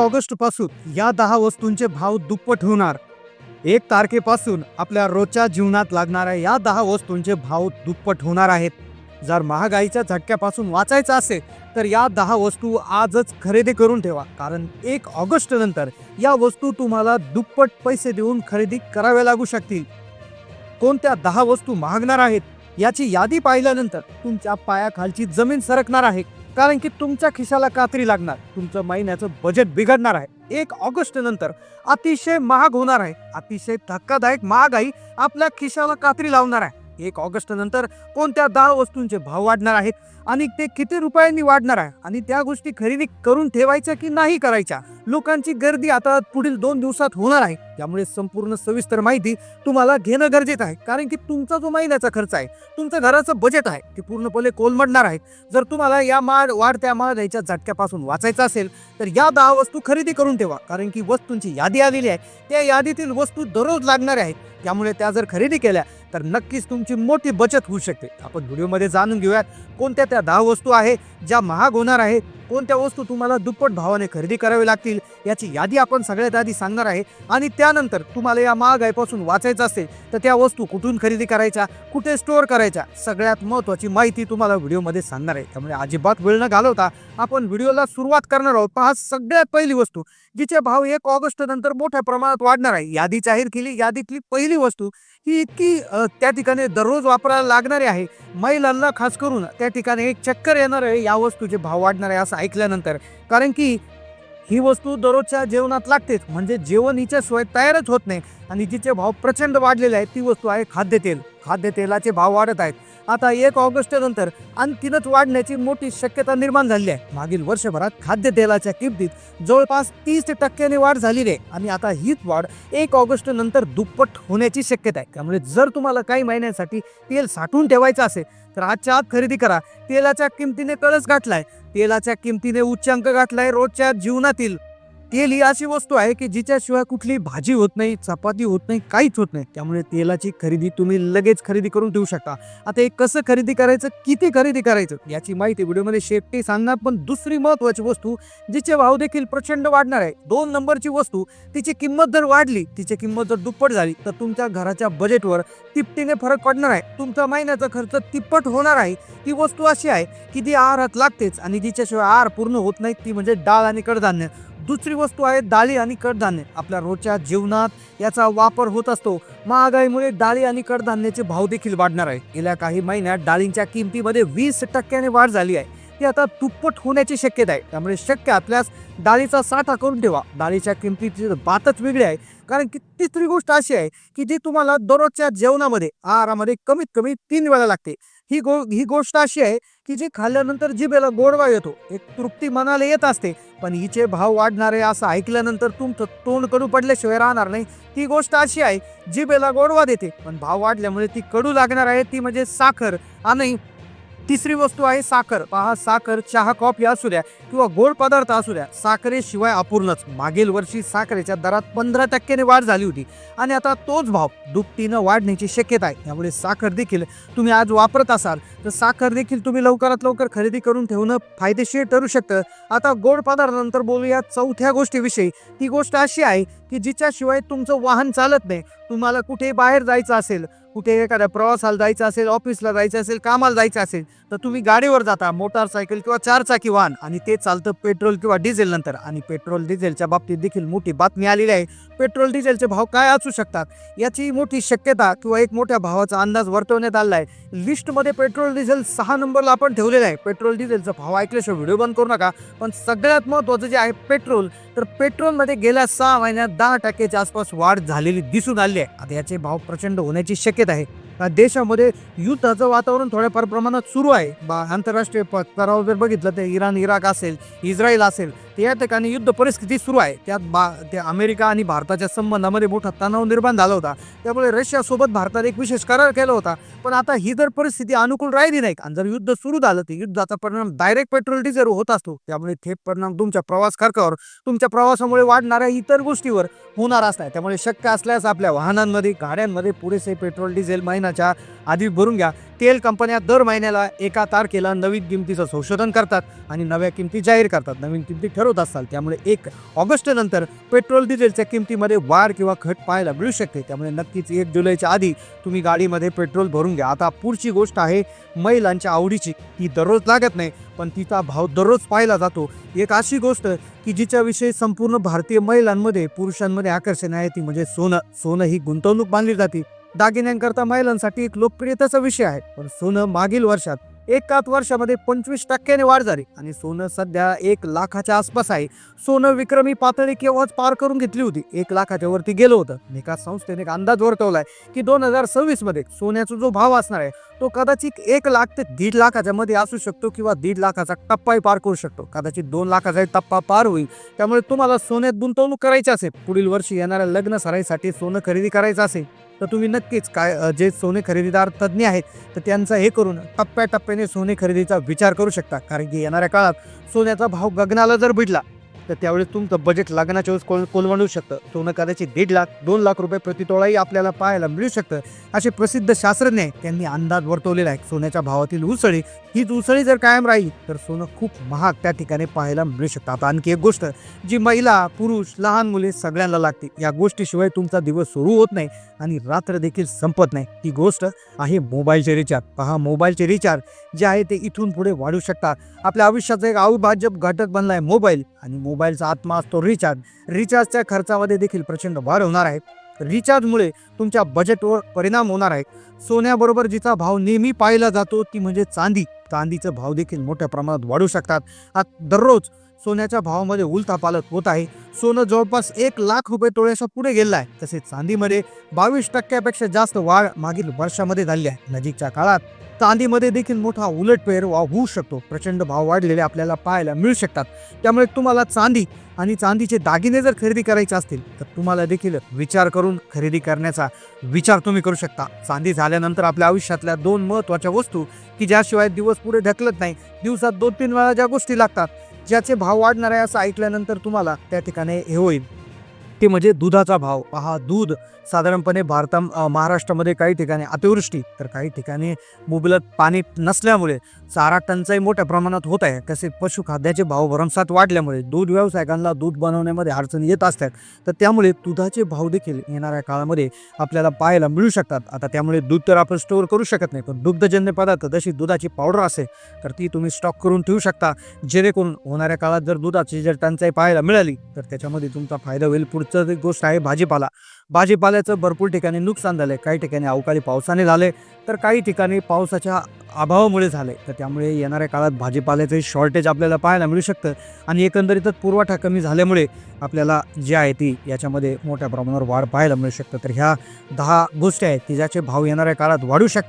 ऑगस्टपासून या दहा वस्तूंचे भाव दुप्पट होणार. एक तारखेपासून आपल्या रोजच्या जीवनात लागणाऱ्या या दहा वस्तूंचे भाव दुप्पट होणार आहेत. जर महागाईच्या झटक्यापासून वाचायचं असेल तर या दहा वस्तू आजच खरेदी करून ठेवा. कारण एक ऑगस्ट नंतर या वस्तू तुम्हाला दुप्पट पैसे देऊन खरेदी कराव्या लागू शकतील. कोणत्या दहा वस्तू महागणार आहेत याची यादी पाहिल्यानंतर तुमच्या पायाखालची जमीन सरकणार आहे. कारण की तुमच्या खिशाला कात्री लागणार. तुमचं महिन्याचं बजेट बिघडणार आहे. एक ऑगस्ट नंतर अतिशय महाग होणार आहे. अतिशय धक्कादायक महागाई आपल्या खिशाला कात्री लावणार आहे. एक ऑगस्ट नंतर कोणत्या दहा वस्तूंचे भाव वाढणार आहेत? आणि ते किती रुपयांनी वाढणार आहे? आणि त्या गोष्टी खरेदी करून ठेवायच्या की नाही करायच्या? लोकांची गर्दी आता पुढील दोन दिवसात होणार आहे. त्यामुळे संपूर्ण सविस्तर माहिती तुम्हाला घेणं गरजेचं आहे. कारण की तुमचा जो महिन्याचा खर्च आहे तुमचं घराचं बजेट आहे ते पूर्णपणे कोलमडणार आहे. जर तुम्हाला या माळ वाढत्या महागाईच्या झटक्यापासून वाचायचं असेल तर या दहा वस्तू खरेदी करून ठेवा. कारण की वस्तूंची यादी आलेली आहे. त्या यादीतील वस्तू दररोज लागणाऱ्या आहेत. त्यामुळे त्या जर खरेदी केल्या तर नक्कीच तुमची मोठी बचत होऊ शकते. आपण व्हिडिओमध्ये जाणून घेऊयात कोणत्या त्या दहा वस्तू आहे ज्या महाग होणार आहे कोणत्या वस्तू तुम्हाला दुप्पट भावाने खरेदी करावी लागतील याची यादी आपण सगळ्यात आधी सांगणार आहे. आणि त्यानंतर तुम्हाला या महागाईपासून वाचायचं असेल तर त्या वस्तू कुठून खरेदी करायच्या कुठे स्टोअर करायच्या सगळ्यात महत्त्वाची माहिती तुम्हाला व्हिडिओमध्ये सांगणार आहे. त्यामुळे अजिबात वेळ न घालवता आपण व्हिडिओला सुरुवात करणार आहोत. पहा सगळ्यात पहिली वस्तू जिचे भाव एक ऑगस्ट नंतर मोठ्या प्रमाणात वाढणार आहे. यादी जाहीर केली यादीतली पहिली वस्तू ही इतकी त्या ठिकाणी दररोज वापरायला लागणारी आहे. महिलांना खास करून त्या ठिकाणी एक चक्कर येणार आहे या वस्तूचे भाव वाढणार आहे असं ऐकल्यानंतर. कारण की ही वस्तू दररोजच्या जेवणात लागतेच. म्हणजे जेवण हिच्याशिवाय तयारच होत नाही. आणि जिचे भाव प्रचंड वाढलेले आहेत ती वस्तू आहे खाद्यतेल. खाद्यतेलाचे भाव वाढत आहेत. आता एक ऑगस्ट नंतर आणखीनच वाढण्याची मोठी शक्यता निर्माण झाली आहे. मागील वर्षभरात खाद्यतेलाच्या किमतीत जवळपास तीस टक्क्याने वाढ झालेली आहे आणि आता हीच वाढ एक ऑगस्ट नंतर दुप्पट होण्याची शक्यता आहे. त्यामुळे जर तुम्हाला काही महिन्यांसाठी तेल साठवून ठेवायचं असेल तर आजच्या आत खरेदी करा. तेलाच्या किमतीने कळस गाठलाय. तेलाच्या किमतीने उच्चांक गाठलाय रोजच्या जीवनातील. तेल ही अशी वस्तू आहे की जिच्याशिवाय कुठली भाजी होत नाही चपाती होत नाही काहीच होत नाही. त्यामुळे तेलाची खरेदी तुम्ही लगेच खरेदी करून ठेवू शकता. आता हे कसं खरेदी करायचं किती खरेदी करायचं याची माहिती व्हिडिओमध्ये शेपटी सांगणार पण दुसरी महत्वाची वस्तू जिचे भाव देखील प्रचंड वाढणार आहे. दोन नंबरची वस्तू तिची किंमत जर वाढली तिची किंमत जर दुप्पट झाली तर तुमच्या घराच्या बजेटवर तिपटीने फरक पडणार आहे. तुमचा महिन्याचा खर्च तिप्पट होणार आहे. ती वस्तू अशी आहे की ती आहारात लागतेच आणि जिच्याशिवाय आहार पूर्ण होत नाही ती म्हणजे डाळ आणि कडधान्य. दुसरी वस्तू आहे डाळी आणि कडधान्य. आपल्या रोजच्या जीवनात याचा वापर होत असतो. महागाईमुळे डाळी आणि कडधान्याचे भाव देखील वाढणार आहे गेल्या काही महिन्यात डाळींच्या किमतीमध्ये वीस टक्क्याने वाढ झाली आहे. ती आता दुप्पट होण्याची शक्यता आहे. त्यामुळे शक्य असल्यास डाळीचा साठा करून ठेवा. डाळीच्या किमतीची बातच वेगळी आहे. कारण की तिसरी गोष्ट अशी आहे की जी तुम्हाला दररोजच्या जेवणामध्ये आहारामध्ये कमीत कमी तीन वेळा लागते. ही गो ही गोष्ट अशी आहे की खाल्ल्यानंतर जिभेला गोडवा येतो एक तृप्ती मनाला येत असते. पण हिचे भाव वाढणार आहे असं ऐकल्यानंतर तुमचं तोंड कडू पडल्याशिवाय राहणार नाही. ती गोष्ट अशी आहे जिभेला गोडवा देते पण भाव वाढल्यामुळे ती कडू लागणार आहे ती म्हणजे साखर. आणि तिसरी वस्तू आहे साखर. पहा साखर चहा कॉफी असू द्या किंवा गोड पदार्थ असू द्या साखरेशिवाय अपूर्णच. मागील वर्षी साखरेच्या दरात पंधरा टक्क्याने वाढ झाली होती आणि आता तोच भाव दुपटीनं वाढण्याची शक्यता आहे. त्यामुळे साखर देखील तुम्ही आज वापरत असाल तर साखर देखील तुम्ही लवकरात लवकर खरेदी करून ठेवणं फायदेशीर ठरू शकतं. आता गोड पदार्थानंतर बोलूया चौथ्या गोष्टीविषयी. ती गोष्ट अशी आहे की जिच्याशिवाय तुमचं वाहन चालत नाही. तुम्हाला कुठे बाहेर जायचं असेल कुठे एखाद्या प्रवासाला जायचं असेल ऑफिसला जायचं असेल कामाला जायचं असेल तर तुम्ही गाडीवर जाता मोटारसायकल किंवा चारचाकी वाहन आणि ते चालतं पेट्रोल किंवा डिझेल नंतर. आणि पेट्रोल डिझेलच्या बाबतीत देखील मोठी बातमी आलेली आहे. पेट्रोल डिझेलचे भाव काय असू शकतात? याची मोठी शक्यता किंवा एक मोठ्या भावाचा अंदाज वर्तवण्यात आला आहे. लिस्टमध्ये पेट्रोल डिझेल सहा नंबरला आपण ठेवलेला आहे. पेट्रोल डिझेलचा भाव ऐकल्याशिवाय व्हिडिओ बंद करू नका. पण सगळ्यात महत्त्वाचं जे आहे पेट्रोल तर पेट्रोलमध्ये गेल्या सहा महिन्यात दहा टक्क्याच्या आसपास वाढ झालेली दिसून आली आहे. आता याचे भाव प्रचंड होण्याची शक्यता आहे. देशामध्ये युद्धाचं वातावरण थोड्याफार प्रमाणात सुरू आहे. बा आंतरराष्ट्रीय स्तरावर जर बघितलं तर इराण इराक असेल इस्रायल असेल या ठिकाणी युद्ध परिस्थिती सुरू आहे. त्यात बा त्या अमेरिका आणि भारताच्या संबंधामध्ये मोठा तणाव निर्माण झाला होता. त्यामुळे रशियासोबत भारताने एक विशेष करार केला होता. पण आता ही जर परिस्थिती अनुकूल राहिली नाही आणि जर युद्ध सुरू झालं तर युद्धाचा परिणाम डायरेक्ट पेट्रोल डिझेल होत असतो. त्यामुळे थेट परिणाम तुमच्या प्रवास खर्चावर तुमच्या प्रवासामुळे वाढणाऱ्या इतर गोष्टीवर होणार असणार. त्यामुळे शक्य असल्यास आपल्या वाहनांमध्ये गाड्यांमध्ये पुरेसे पेट्रोल डिझेल महिन्याच्या आधी भरून घ्या. तेल कंपन्या दर महिन्याला एका तारखेला नवीन किमतीचं संशोधन करतात आणि नव्या किमती जाहीर करतात. नवीन किमती ठरवत असतात. त्यामुळे एक ऑगस्टनंतर पेट्रोल डिझेलच्या किमतीमध्ये वाढ किंवा घट पाहायला मिळू शकते. त्यामुळे नक्कीच एक जुलैच्या आधी तुम्ही गाडीमध्ये पेट्रोल भरून घ्या. आता पुढची गोष्ट आहे महिलांच्या आवडीची. ती दररोज लागत नाही पण तिचा भाव दररोज पाहिला जातो. एक अशी गोष्ट की जिच्याविषयी संपूर्ण भारतीय महिलांमध्ये पुरुषांमध्ये आकर्षण आहे ती म्हणजे सोनं. सोनं ही गुंतवणूक मानली जाते. दागिन्यांकरता महिलांसाठी एक लोकप्रियतेचा विषय आहे. पण सोनं मागील वर्षात एकाच वर्षामध्ये पंचवीस टक्क्याने वाढ झाली. आणि सोनं सध्या एक लाखाच्या आसपास आहे. सोनं विक्रमी पातळी केव्हाच पार करून घेतली होती? एक लाखाच्या वरती गेलं होतं. निकास संस्थेने एक अंदाज वर्तवलाय की दोन हजार सव्वीसमध्ये सोन्याचा जो भाव असणार आहे तो कदाचित एक लाख ते दीड लाखाच्या मध्ये असू शकतो किंवा दीड लाखाचा टप्पाही पार करू शकतो. कदाचित दोन लाखाचा टप्पा पार होईल. त्यामुळे तुम्हाला सोन्यात गुंतवणूक करायची असेल. पुढील वर्षी येणाऱ्या लग्न सराईसाठी सोनं खरेदी करायचं असेल. तर तुम्ही नक्कीच काय जे सोने खरेदीदार तज्ज्ञ आहेत तर त्यांचं हे करून टप्प्याटप्प्याने सोने खरेदीचा विचार करू शकता. कारण की येणाऱ्या काळात सोन्याचा भाव गगनाला जर भिडला तर त्यावेळेस तुमचं बजेट लागण्याच्या वेळेस कोल कोलवाडू शकतं? सोनं कदाचित दीड लाख दोन लाख रुपये प्रतितोळाही आपल्याला पाहायला मिळू शकतं. असे प्रसिद्ध शास्त्रज्ञ त्यांनी अंदाज वर्तवलेला आहे. सोन्याच्या भावातील उसळी हीच उसळी जर कायम राहील तर सोनं खूप महाग त्या ठिकाणी पाहायला मिळू शकतं. आता आणखी एक गोष्ट जी महिला पुरुष लहान मुले सगळ्यांना लागते. या गोष्टीशिवाय तुमचा दिवस सुरू होत नाही आणि रात्र देखील संपत नाही. ती गोष्ट आहे मोबाईलचे रिचार्ज पहा मोबाईलचे रिचार्ज जे आहे ते इथून पुढे वाढू शकतात. आपल्या आयुष्याचा एक अविभाज्य घटक बनला आहे मोबाईल आणि मोबाईलचा आत्मा असतो रिचार्ज रिचार्जच्या खर्चामध्ये देखील प्रचंड वाढ होणार आहे. रिचार्जमुळे तुमच्या बजेटवर परिणाम होणार आहे. सोन्याबरोबर जिचा भाव नेहमी पाहिला जातो ती म्हणजे चांदी. चांदीचं भाव देखील मोठ्या प्रमाणात वाढू शकतात. आत दररोज सोन्याच्या भावामध्ये उलथापालत होत आहे. सोनं जवळपास एक लाख रुपये तोळ्याच्या पुढे गेलं आहे. तसेच चांदीमध्ये बावीस टक्क्यापेक्षा जास्त वाढ मागील वर्षामध्ये झाली आहे. नजीकच्या काळात चांदीमध्ये देखील मोठा उलटफेर वा होऊ शकतो. प्रचंड भाव वाढलेले आपल्याला पाहायला मिळू शकतात. त्यामुळे तुम्हाला चांदी आणि चांदीचे दागिने जर खरेदी करायचे असतील तर तुम्हाला देखील विचार करून खरेदी करण्याचा विचार तुम्ही करू शकता. चांदी झाल्यानंतर आपल्या आयुष्यातल्या दोन महत्त्वाच्या वस्तू की ज्याशिवाय दिवस पुढे ढकलत नाही दिवसात दोन तीन वेळा ज्या गोष्टी लागतात ज्याचे भाव वाढणार आहे असं ऐकल्यानंतर तुम्हाला त्या ठिकाणी हे होईल. ते म्हणजे दुधाचा भाव. पहा दूध साधारणपणे भारता महाराष्ट्रामध्ये काही ठिकाणी अतिवृष्टी तर काही ठिकाणी मुबलक पाणी नसल्यामुळे चारा टंचाई मोठ्या प्रमाणात होत आहे. तसेच पशुखाद्याचे भाव भरमसाठ वाढल्यामुळे दूध व्यावसायिकांना दूध बनवण्यामध्ये अडचणी येत असतात. तर त्यामुळे दुधाचे भाव देखील येणाऱ्या काळामध्ये आपल्याला पाहायला मिळू शकतात. आता त्यामुळे दूध तर आपण स्टोअर करू शकत नाही पण दुग्धजन्य पदार्थ जशी दुधाची पावडर असेल तर ती तुम्ही स्टॉक करून ठेवू शकता. जेणेकरून होणाऱ्या काळात जर दुधाची जर टंचाई पाहायला मिळाली तर त्याच्यामध्ये तुमचा फायदा होईल पुढचं एक गोष्ट आहे भाजीपाला. भाजीपाल्याचं भरपूर ठिकाणी नुकसान झालं आहे काही ठिकाणी अवकाळी पावसाने झाले तर काही ठिकाणी पावसाच्या अभावामुळे झाले. तर त्यामुळे येणाऱ्या काळात भाजीपाल्याचं शॉर्टेज आपल्याला पाहायला मिळू शकतं आणि एकंदरीतच पुरवठा कमी झाल्यामुळे आपल्याला जी आहे ती याच्यामध्ये मोठ्या प्रमाणावर वाढ पाहायला मिळू शकतं. तर ह्या दहा गोष्टी आहेत की ज्याचे भाव येणाऱ्या काळात वाढू शकतात.